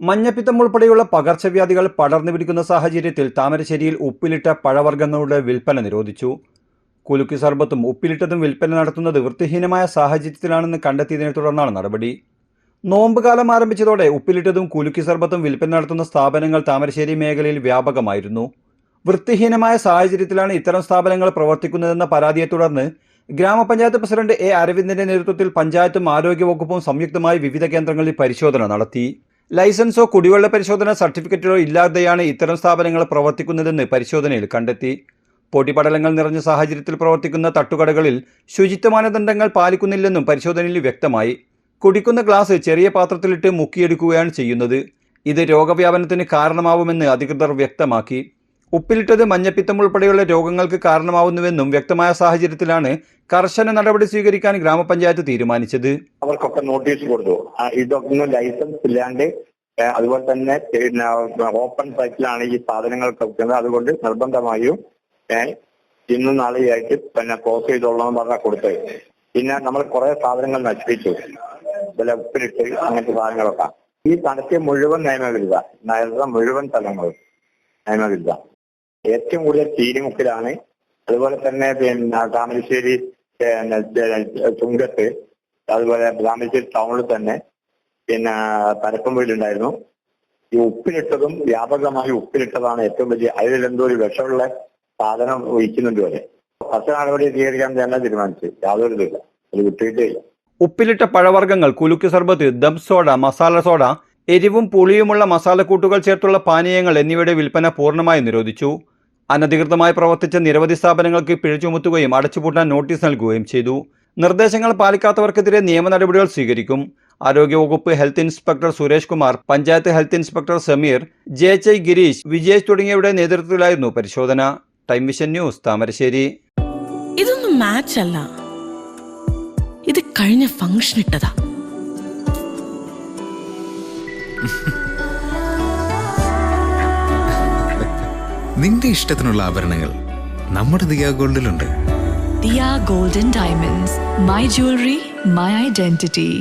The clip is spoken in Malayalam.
മഞ്ഞപ്പിത്തം ഉൾപ്പെടെയുള്ള പകർച്ചവ്യാധികൾ പടർന്നു പിടിക്കുന്ന സാഹചര്യത്തിൽ താമരശ്ശേരിയിൽ ഉപ്പിലിട്ട പഴവർഗങ്ങളുടെ വിൽപ്പന നിരോധിച്ചു. കുലുക്കി സർബത്തും ഉപ്പിലിട്ടതും വിൽപ്പന നടത്തുന്നത് വൃത്തിഹീനമായ സാഹചര്യത്തിലാണെന്ന് കണ്ടെത്തിയതിനെ തുടർന്നാണ് നടപടി. നോമ്പുകാലം ആരംഭിച്ചതോടെ ഉപ്പിലിട്ടതും കുലുക്കി സർബത്തും വിൽപ്പന നടത്തുന്ന സ്ഥാപനങ്ങൾ താമരശ്ശേരി മേഖലയിൽ വ്യാപകമായിരുന്നു. വൃത്തിഹീനമായ സാഹചര്യത്തിലാണ് ഇത്തരം സ്ഥാപനങ്ങൾ പ്രവർത്തിക്കുന്നതെന്ന പരാതിയെ തുടർന്ന് ഗ്രാമപഞ്ചായത്ത് പ്രസിഡന്റ് എ അരവിന്ദന്റെ നേതൃത്വത്തിൽ പഞ്ചായത്തും ആരോഗ്യവകുപ്പും സംയുക്തമായി വിവിധ കേന്ദ്രങ്ങളിൽ പരിശോധന നടത്തി. ലൈസൻസോ കുടിവെള്ള പരിശോധന സർട്ടിഫിക്കറ്റോ ഇല്ലാതെയാണ് ഇത്തരം സ്ഥാപനങ്ങൾ പ്രവർത്തിക്കുന്നതെന്ന് പരിശോധനയിൽ കണ്ടെത്തി. പൊടിപടലങ്ങൾ നിറഞ്ഞ സാഹചര്യത്തിൽ പ്രവർത്തിക്കുന്ന തട്ടുകടകളിൽ ശുചിത്വ മാനദണ്ഡങ്ങൾ പാലിക്കുന്നില്ലെന്നും പരിശോധനയിൽ വ്യക്തമായി. കുടിക്കുന്ന ഗ്ലാസ് ചെറിയ പാത്രത്തിലിട്ട് മുക്കിയെടുക്കുകയാണ് ചെയ്യുന്നത്. ഇത് രോഗവ്യാപനത്തിന് കാരണമാവുമെന്ന് അധികൃതർ വ്യക്തമാക്കി. ഉപ്പിലിട്ടത് മഞ്ഞപ്പിത്തം ഉൾപ്പെടെയുള്ള രോഗങ്ങൾക്ക് കാരണമാവുന്നുവെന്നും വ്യക്തമായ സാഹചര്യത്തിലാണ് കർശന നടപടി സ്വീകരിക്കാൻ ഗ്രാമപഞ്ചായത്ത് തീരുമാനിച്ചത്. അവർക്കൊക്കെ നോട്ടീസ് കൊടുത്തു. ഇതൊന്നും ലൈസൻസ് ഇല്ലാണ്ട് അതുപോലെ തന്നെ പിന്നെ ഓപ്പൺ സൈറ്റിലാണ് ഈ സാധനങ്ങൾ കൊടുക്കുന്നത് അതുകൊണ്ട് നിർബന്ധമായും ഇന്നും നാളെയായിട്ട് പിന്നെ ക്ലോസ് ചെയ്തോളാം പറഞ്ഞ കൊടുത്തത്. പിന്നെ നമ്മൾ കുറെ സാധനങ്ങൾ നശിപ്പിച്ചു. ചില ഉപ്പിലിട്ട് അങ്ങനത്തെ സാധനങ്ങളൊക്കെ. ഈ നടത്തിയ മുഴുവൻ നിയമവിരുദ്ധ നയത മുഴുവൻ സ്ഥലങ്ങളും നിയമവിരുദ്ധ ഏറ്റവും കൂടുതൽ ചീരിമുക്കിലാണ് അതുപോലെ തന്നെ പിന്നെ താമരശ്ശേരി ചുങ്കത്ത് അതുപോലെ താമരശ്ശേരി ടൗണിൽ തന്നെ പിന്നെ പരപ്പം വീടുണ്ടായിരുന്നു ഈ ഉപ്പിലിട്ടതും വ്യാപകമായി ഉപ്പിലിട്ടതാണ് ഏറ്റവും വലിയ അതിൽ എന്തോ ഒരു വിഷമുള്ള സാധനം ഒഴിക്കുന്നുണ്ട് വരെ ഫസ്റ്റ് നടപടി സ്വീകരിക്കാൻ തന്നെ തീരുമാനിച്ചു. യാതൊരു ഇതില്ല അത് കിട്ടിയിട്ടേ ഇല്ല ഉപ്പിലിട്ട പഴവർഗങ്ങൾ കുലുക്കി സർബത്ത് ദം സോഡ മസാല സോഡ എരിവും പുളിയുമുള്ള മസാലക്കൂട്ടുകൾ ചേർത്തുള്ള പാനീയങ്ങൾ എന്നിവയുടെ വിൽപ്പന പൂർണമായി നിരോധിച്ചു. അനധികൃതമായി പ്രവർത്തിച്ച നിരവധി സ്ഥാപനങ്ങൾക്ക് പിഴ ചുമത്തുകയും അടച്ചുപൂട്ടാൻ നോട്ടീസ് നൽകുകയും ചെയ്തു. നിർദ്ദേശങ്ങൾ പാലിക്കാത്തവർക്കെതിരെ നിയമ നടപടികൾ സ്വീകരിക്കും. ആരോഗ്യവകുപ്പ് health inspector Suresh Kumar panchayat health inspector Sameer J H I Girish Vijesh തുടങ്ങിയവരുടെ നേതൃത്വത്തിലായിരുന്നു പരിശോധന. Time vision news Thamarassery. ഇതൊന്നും മാച്ച് അല്ല. ഇത് കഴിഞ്ഞ ഫംഗ്ഷൻ ഇട്ടതാ. നിന്റെ ഇഷ്ടത്തിനുള്ള ആഭരണങ്ങൾ നമ്മുടെ Diya ഗോൾഡിലുണ്ട്. Diya golden diamonds my jewellery my identity.